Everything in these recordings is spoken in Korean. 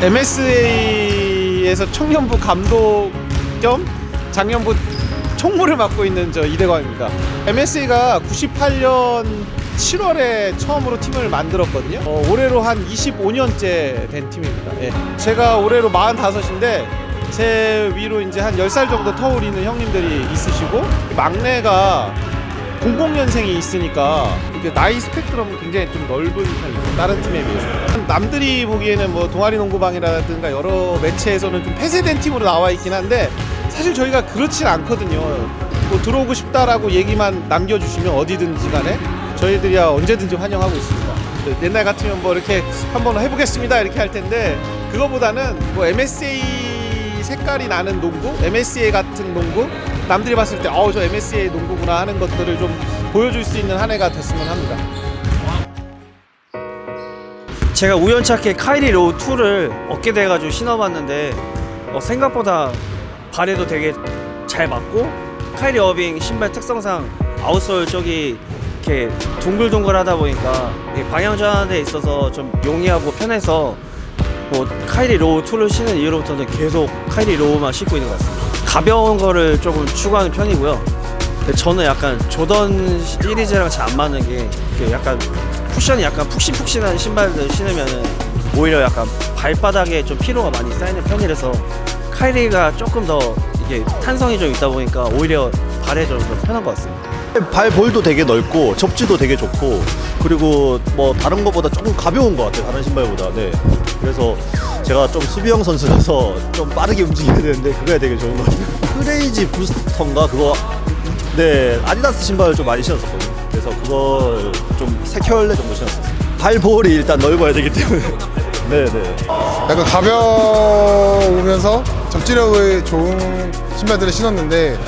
MSA 에서 청년부 감독 겸 작년부 총무를 맡고 있는 저 이대광입니다. MSA가 98년 7월에 처음으로 팀을 만들었거든요. 어, 올해로 한 25년째 된 팀입니다. 예. 제가 올해로 45인데 제 위로 이제 한 10살 정도 터울이는 형님들이 있으시고 막내가 00년생이 있으니까 이게 나이 스펙트럼은 굉장히 좀 넓은 편이죠. 다른 팀에 비해서. 남들이 보기에는 뭐 동아리 농구방이라든가 여러 매체에서는 좀 폐쇄된 팀으로 나와 있긴 한데 사실 저희가 그렇진 않거든요. 뭐 들어오고 싶다라고 얘기만 남겨주시면 어디든지 간에 저희들이야 언제든지 환영하고 있습니다. 그 옛날 같으면 뭐 이렇게 한번 해보겠습니다 이렇게 할 텐데 그거보다는 뭐 MSA 색깔이 나는 농구, MSA 같은 농구, 남들이 봤을 때 어우 저 MSA 농구구나 하는 것들을 좀 보여줄 수 있는 한 해가 됐으면 합니다. 제가 우연찮게 카이리 로우 2를 얻게 돼가지고 신어봤는데 어, 생각보다 발에도 되게 잘 맞고 카이리 어빙 신발 특성상 아웃솔 쪽이 이렇게 둥글둥글하다 보니까 이 방향 전환에 데 있어서 좀 용이하고 편해서 뭐 카이리 로우 2를 신은 이후로부터는 계속 카이리 로우만 신고 있는 것 같습니다. 가벼운 거를 조금 추구하는 편이고요. 저는 약간 조던 시리즈랑 잘 안 맞는 게 약간 쿠션이 약간 푹신푹신한 신발들 신으면은 오히려 약간 발바닥에 좀 피로가 많이 쌓이는 편이라서 카이리가 조금 더 이게 탄성이 좀 있다 보니까 오히려 발에 좀 더 편한 것 같습니다. 발 볼도 되게 넓고 접지도 되게 좋고 그리고 뭐 다른 것보다 조금 가벼운 것 같아요 다른 신발보다. 네. 그래서 제가 좀 수비형 선수라서 좀 빠르게 움직여야 되는데 그거야 되게 좋은 것 같아요. 크레이지 부스터인가 그거? 네 아디다스 신발을 좀 많이 신었었거든요. 그래서 그걸 좀 세 켤레 정도 신었었어요. 발 볼이 일단 넓어야 되기 때문에. 네네. 약간 가벼우면서 접지력이 좋은 신발들을 신었는데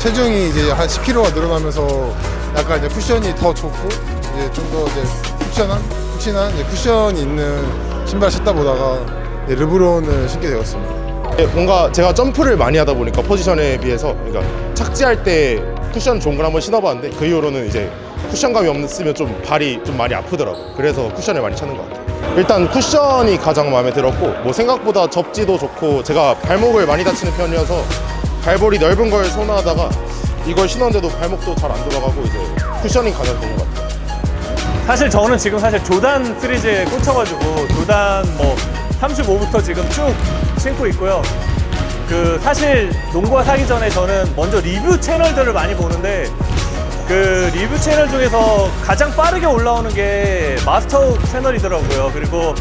체중이 이제 한 10kg가 늘어나면서 약간 이제 쿠션이 더 좋고 이제 좀 더 이제 푹신한 푹신한 이제 쿠션이 있는 신발 신다 보다가 이제 르브론을 신게 되었습니다. 네, 뭔가 제가 점프를 많이 하다 보니까 포지션에 비해서 그러니까 착지할 때 쿠션 좋은 걸 한번 신어봤는데 그 이후로는 이제 쿠션감이 없으면 좀 발이 좀 많이 아프더라고 그래서 쿠션을 많이 찾는 것 같아요 일단 쿠션이 가장 마음에 들었고 뭐 생각보다 접지도 좋고 제가 발목을 많이 다치는 편이어서 발볼이 넓은 걸 선호하다가 이걸 신었는데도 발목도 잘안 들어가고 이제 쿠션이 가장 좋은 것 같아요 사실 저는 지금 사실 조단 시리즈에 꽂혀가지고 조단 뭐 35부터 지금 쭉 신고 있고요. 그 사실 농구화 사기 전에 저는 먼저 리뷰 채널들을 많이 보는데 그 리뷰 채널 중에서 가장 빠르게 올라오는 게 마스터 채널이더라고요. 그리고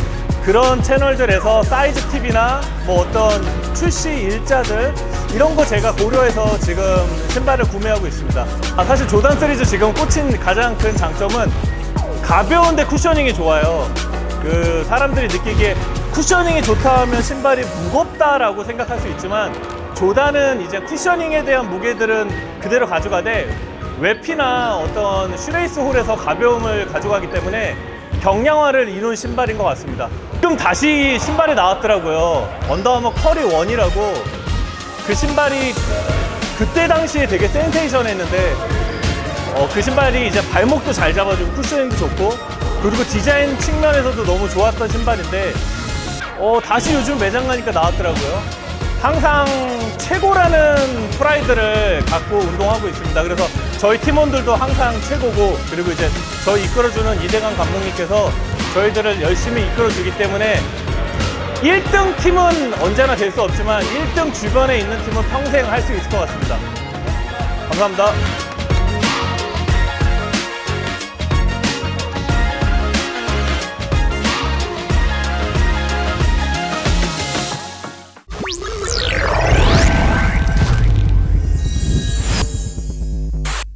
그런 채널들에서 사이즈 팁이나 뭐 어떤 출시 일자들 이런 거 제가 고려해서 지금 신발을 구매하고 있습니다. 아, 사실 조단 시리즈 지금 꽂힌 가장 큰 장점은 가벼운데 쿠셔닝이 좋아요. 그 사람들이 느끼기에 쿠셔닝이 좋다 하면 신발이 무겁다라고 생각할 수 있지만 조단은 이제 쿠셔닝에 대한 무게들은 그대로 가져가되 웹피나 어떤 슈레이스 홀에서 가벼움을 가져가기 때문에 경량화를 이룬 신발인 것 같습니다. 지금 다시 신발이 나왔더라고요. 언더아머 커리 원이라고 그 신발이 그때 당시에 되게 센테이션 했는데 어, 그 신발이 이제 발목도 잘 잡아주고 쿠셔닝도 좋고 그리고 디자인 측면에서도 너무 좋았던 신발인데 어, 다시 요즘 매장 가니까 나왔더라고요. 항상 최고라는 프라이드를 갖고 운동하고 있습니다. 그래서 저희 팀원들도 항상 최고고 그리고 이제 저희 이끌어주는 이대강 감독님께서 저희들을 열심히 이끌어주기 때문에 1등 팀은 언제나 될 수 없지만 1등 주변에 있는 팀은 평생 할 수 있을 것 같습니다. 감사합니다.